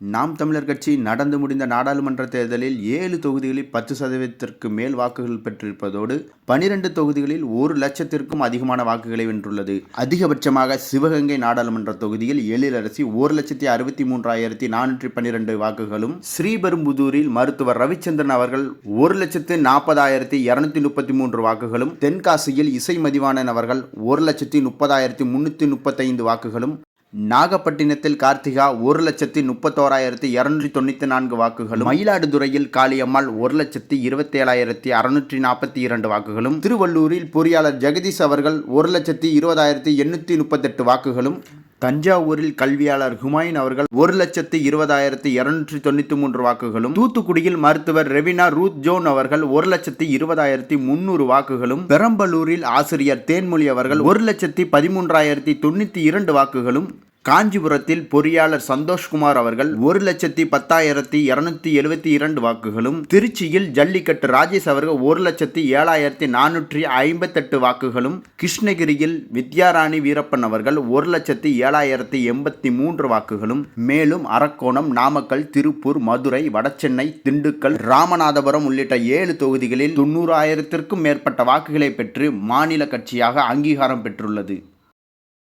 நாம் தமிழர் கட்சி நடந்து முடிந்த நாடாளுமன்ற தேர்தலில் ஏழு தொகுதிகளில் பத்து சதவீதத்திற்கு மேல் வாக்குகள் பெற்றிருப்பதோடு பனிரெண்டு தொகுதிகளில் ஒரு லட்சத்திற்கும் அதிகமான வாக்குகளை வென்றுள்ளது. அதிகபட்சமாக சிவகங்கை நாடாளுமன்ற தொகுதியில் எழிலரசி ஒரு லட்சத்தி அறுபத்தி மூன்றாயிரத்தி நானூற்றி பன்னிரெண்டு வாக்குகளும் ஸ்ரீபெரும்புதூரில் மருத்துவர் ரவிச்சந்திரன் அவர்கள் ஒரு லட்சத்து நாற்பதாயிரத்தி இருநூத்தி முப்பத்தி மூன்று வாக்குகளும் தென்காசியில் இசை மதிவாணன் அவர்கள் ஒரு லட்சத்தி முப்பதாயிரத்தி முன்னூற்றி முப்பத்தைந்து வாக்குகளும் நாகப்பட்டினத்தில் கார்த்திகா ஒரு லட்சத்தி முப்பத்தோராயிரத்தி இரநூற்றி தொண்ணூற்றி நான்கு வாக்குகளும் மயிலாடுதுறையில் காளியம்மாள் ஒரு லட்சத்தி இருபத்தி ஏழாயிரத்தி அறுநூற்றி நாற்பத்தி இரண்டு வாக்குகளும் திருவள்ளூரில் பொறியாளர் ஜெகதீஷ் அவர்கள் ஒரு லட்சத்தி இருபதாயிரத்தி எண்ணூற்றி முப்பத்தெட்டு வாக்குகளும் தஞ்சாவூரில் கல்வியாளர் ஹுமாயூன் அவர்கள் ஒரு லட்சத்து இருபதாயிரத்தி இருநூற்றி தொண்ணூற்றி மூன்று வாக்குகளும் தூத்துக்குடியில் மருத்துவர் ரெவினா ரூத் ஜோன் அவர்கள் ஒரு லட்சத்தி இருபதாயிரத்தி முன்னூறு வாக்குகளும் பெரம்பலூரில் ஆசிரியர் தேன்மொழி அவர்கள் ஒரு லட்சத்தி பதிமூன்றாயிரத்தி தொண்ணூற்றி இரண்டு வாக்குகளும் காஞ்சிபுரத்தில் பொறியாளர் சந்தோஷ்குமார் அவர்கள் ஒரு லட்சத்தி பத்தாயிரத்தி இருநூத்தி எழுபத்தி இரண்டு வாக்குகளும் திருச்சியில் ஜல்லிக்கட்டு ராஜேஷ் அவர்கள் ஒரு லட்சத்தி ஏழாயிரத்தி நானூற்றி ஐம்பத்தெட்டு வாக்குகளும் கிருஷ்ணகிரியில் வித்யாராணி வீரப்பன் அவர்கள் ஒரு லட்சத்தி ஏழாயிரத்தி எண்பத்தி மூன்று வாக்குகளும் மேலும் அரக்கோணம் நாமக்கல் திருப்பூர் மதுரை வடசென்னை திண்டுக்கல் ராமநாதபுரம் உள்ளிட்ட ஏழு தொகுதிகளில் தொண்ணூறாயிரத்திற்கும் மேற்பட்ட வாக்குகளை பெற்று மாநில கட்சியாக அங்கீகாரம் பெற்றுள்ளது.